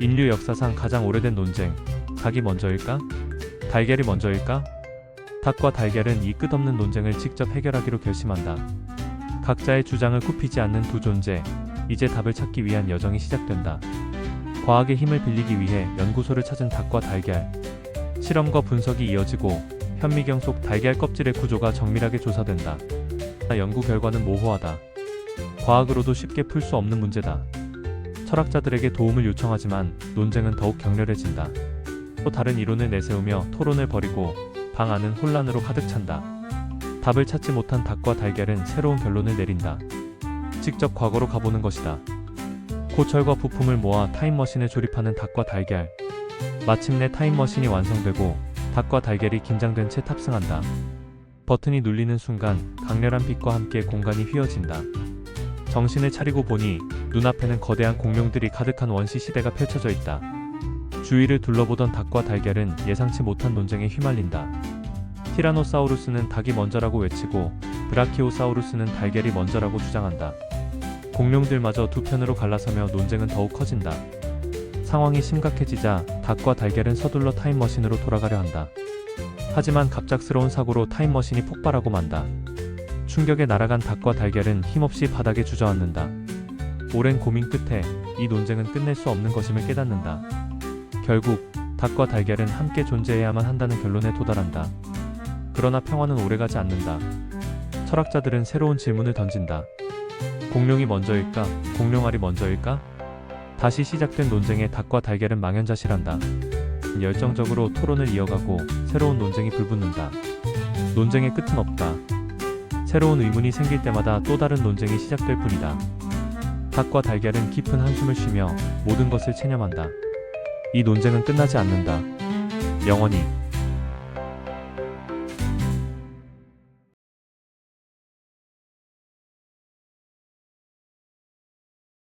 인류 역사상 가장 오래된 논쟁. 닭이 먼저일까? 달걀이 먼저일까? 닭과 달걀은 이 끝없는 논쟁을 직접 해결하기로 결심한다. 각자의 주장을 굽히지 않는 두 존재. 이제 답을 찾기 위한 여정이 시작된다. 과학의 힘을 빌리기 위해 연구소를 찾은 닭과 달걀. 실험과 분석이 이어지고 현미경 속 달걀 껍질의 구조가 정밀하게 조사된다. 연구 결과는 모호하다. 과학으로도 쉽게 풀 수 없는 문제다. 철학자들에게 도움을 요청하지만 논쟁은 더욱 격렬해진다. 또 다른 이론을 내세우며 토론을 벌이고 방 안은 혼란으로 가득 찬다. 답을 찾지 못한 닭과 달걀은 새로운 결론을 내린다. 직접 과거로 가보는 것이다. 고철과 부품을 모아 타임머신에 조립하는 닭과 달걀. 마침내 타임머신이 완성되고 닭과 달걀이 긴장된 채 탑승한다. 버튼이 눌리는 순간 강렬한 빛과 함께 공간이 휘어진다. 정신을 차리고 보니 눈앞에는 거대한 공룡들이 가득한 원시 시대가 펼쳐져 있다. 주위를 둘러보던 닭과 달걀은 예상치 못한 논쟁에 휘말린다. 티라노사우루스는 닭이 먼저라고 외치고 브라키오사우루스는 달걀이 먼저라고 주장한다. 공룡들마저 두 편으로 갈라서며 논쟁은 더욱 커진다. 상황이 심각해지자 닭과 달걀은 서둘러 타임머신으로 돌아가려 한다. 하지만 갑작스러운 사고로 타임머신이 폭발하고 만다. 충격에 날아간 닭과 달걀은 힘없이 바닥에 주저앉는다. 오랜 고민 끝에 이 논쟁은 끝낼 수 없는 것임을 깨닫는다. 결국 닭과 달걀은 함께 존재해야만 한다는 결론에 도달한다. 그러나 평화는 오래가지 않는다. 철학자들은 새로운 질문을 던진다. 공룡이 먼저일까? 공룡알이 먼저일까? 다시 시작된 논쟁에 닭과 달걀은 망연자실한다. 열정적으로 토론을 이어가고 새로운 논쟁이 불붙는다. 논쟁의 끝은 없다. 새로운 의문이 생길 때마다 또 다른 논쟁이 시작될 뿐이다. 닭과 달걀은 깊은 한숨을 쉬며 모든 것을 체념한다. 이 논쟁은 끝나지 않는다. 영원히.